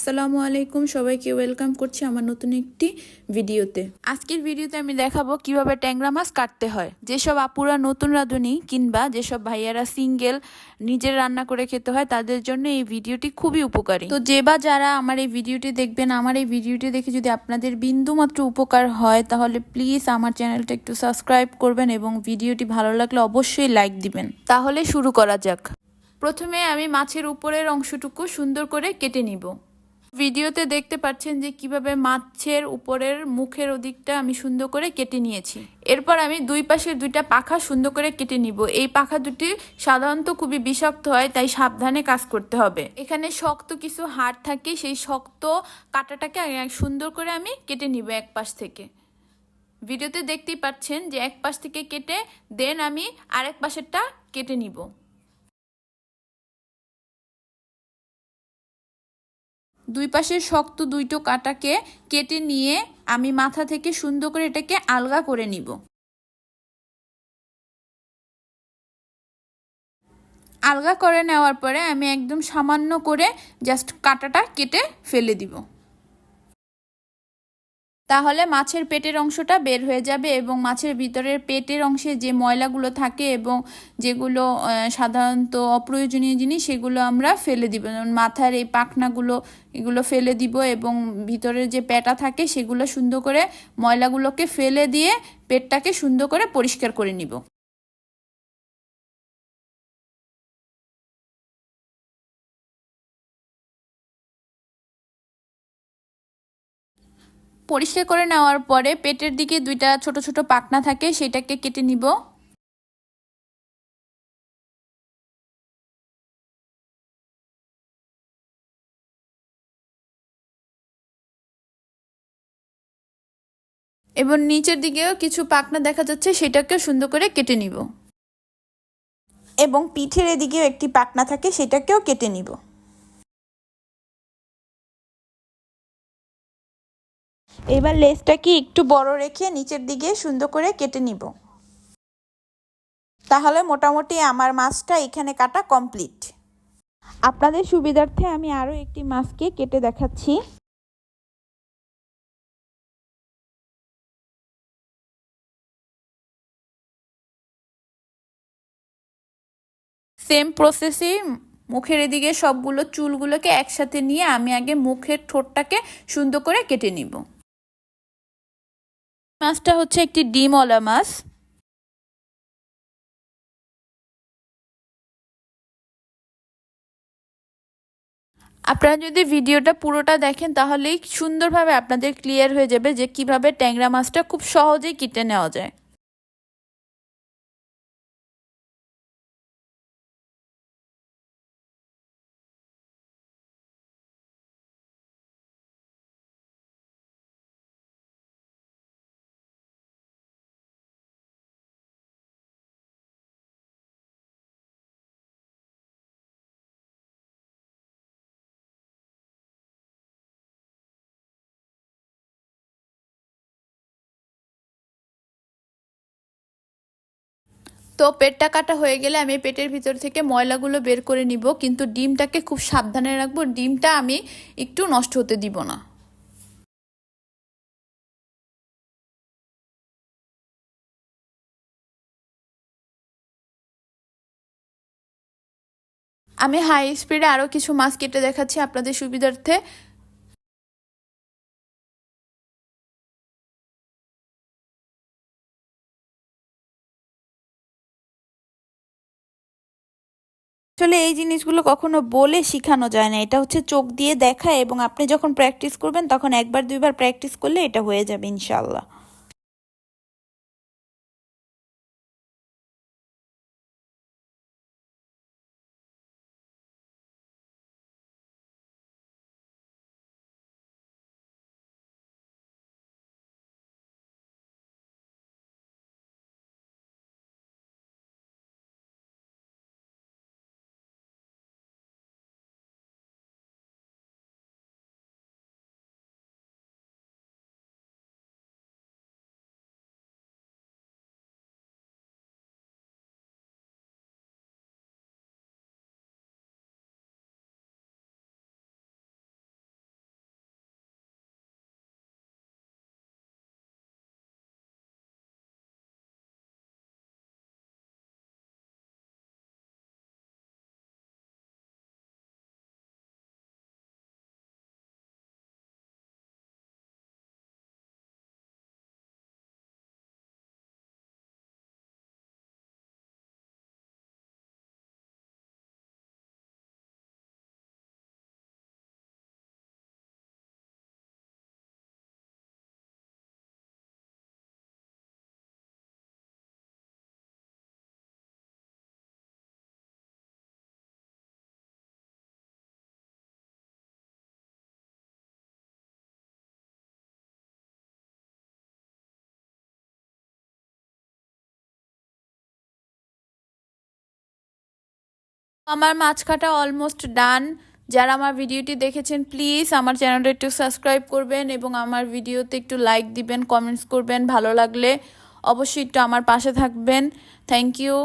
আসসালামু আলাইকুম। সবাইকে ওয়েলকাম করছি আমার নতুন একটি ভিডিওতে। আজকের ভিডিওতে আমি দেখাবো কীভাবে ট্যাংরা মাছ কাটতে হয়। যেসব আপুরা নতুন রাঁধুনি কিংবা যেসব ভাইয়ারা সিঙ্গেল নিজের রান্না করে খেতে হয়, তাদের জন্য এই ভিডিওটি খুবই উপকারী। তো যে বা যারা আমার এই ভিডিওটি দেখবেন, আমার এই ভিডিওটি দেখে যদি আপনাদের বিন্দু মাত্র উপকার হয়, তাহলে প্লিজ আমার চ্যানেলটা একটু সাবস্ক্রাইব করবেন এবং ভিডিওটি ভালো লাগলে অবশ্যই লাইক দিবেন। তাহলে শুরু করা যাক। প্রথমে আমি মাছের উপরের অংশটুকু সুন্দর করে কেটে নিব। ভিডিওতে দেখতে পাচ্ছেন যে কীভাবে মাছের উপরের মুখের ওদিকটা আমি সুন্দর করে কেটে নিয়েছি। এরপর আমি দুই পাশের দুইটা পাখা সুন্দর করে কেটে নিব। এই পাখা দুটি সাধারণত খুবই বিষাক্ত হয়, তাই সাবধানে কাজ করতে হবে। এখানে শক্ত কিছু হাড় থাকে, সেই শক্ত কাটাটাকে সুন্দর করে আমি কেটে নিব এক পাশ থেকে। ভিডিওতে দেখতেই পাচ্ছেন যে এক পাশ থেকে কেটে দেন আমি আরেক পাশেরটা কেটে নিব। দুই পাশে শক্ত দুইটো কাটাকে কেটে নিয়ে আমি মাথা থেকে সুন্দর করে এটাকে আলগা করে নিব। আলগা করে নেওয়ার পরে আমি একদম সামান্য করে জাস্ট কাটাটা কেটে ফেলে দিব। তাহলে মাছের পেটের অংশটা বের হয়ে যাবে এবং মাছের ভিতরের পেটের অংশে যে ময়লাগুলো থাকে এবং যেগুলো সাধারণত অপ্রয়োজনীয় জিনিস, সেগুলো আমরা ফেলে দিব। যেমন মাথার এই পাখনাগুলো, এগুলো ফেলে দিব এবং ভিতরের যে পেটা থাকে সেগুলো সুন্দর করে ময়লাগুলোকে ফেলে দিয়ে পেটটাকে সুন্দর করে পরিষ্কার করে নিব। পরিষ্কার করে নেওয়ার পরে পেটের দিকে দুইটা ছোট ছোট পাকনা থাকে, সেটাকে কেটে নিব। এবং নিচের দিকেও কিছু পাকনা দেখা যাচ্ছে সেটাকে সুন্দর করে কেটে নিব। এবং পিঠের এদিকেও একটি পাকনা থাকে, সেটাকেও কেটে নিব। এবার লেসটাকে একটু বড় রেখে নিচের দিকে সুন্দর করে কেটে নিব। তাহলে মোটামুটি আমার মাছটা এখানে কাটা কমপ্লিট। আপনাদের সুবিধার্থে আমি আরও একটি মাছকে কেটে দেখাচ্ছি। সেম প্রসেসে মুখের এদিকে সবগুলো চুলগুলোকে একসাথে নিয়ে আমি আগে মুখের ঠোঁটটাকে সুন্দর করে কেটে নিব। মাছটা হচ্ছে একটি ডিমওয়ালা মাছ। আপনারা যদি ভিডিওটা পুরোটা দেখেন, তাহলেই সুন্দরভাবে আপনাদের ক্লিয়ার হয়ে যাবে যে কীভাবে ট্যাংরা মাছটা খুব সহজেই কেটে নেওয়া যায়। তো পেটটা কাটা হয়ে গেলে আমি পেটের ভিতর থেকে ময়লাগুলো বের করে নিব, কিন্তু ডিমটাকে খুব সাবধানে রাখব। ডিমটা আমি একটু নষ্ট হতে দিব না। আমি হাই স্পিডে আরও কিছু মাছ কেটে দেখাচ্ছি আপনাদের সুবিধার্থে। আসলে এই জিনিসগুলো কখনো বলে শেখানো যায় না। এটা হচ্ছে চোখ দিয়ে দেখা এবং আপনি যখন প্র্যাকটিস করবেন, তখন একবার, দুইবার প্র্যাকটিস করলে এটা হয়ে যাবে ইনশাল্লাহ আমার মাছ কাটা অলমোস্ট ডান যারা আমার ভিডিওটি দেখেছেন প্লিজ আমার চ্যানেলটা একটু সাবস্ক্রাইব করবেন এবং আমার ভিডিওতে একটু লাইক দিবেন কমেন্টস করবেন, ভালো লাগলে অবশ্যই একটু আমার পাশে থাকবেন। Thank you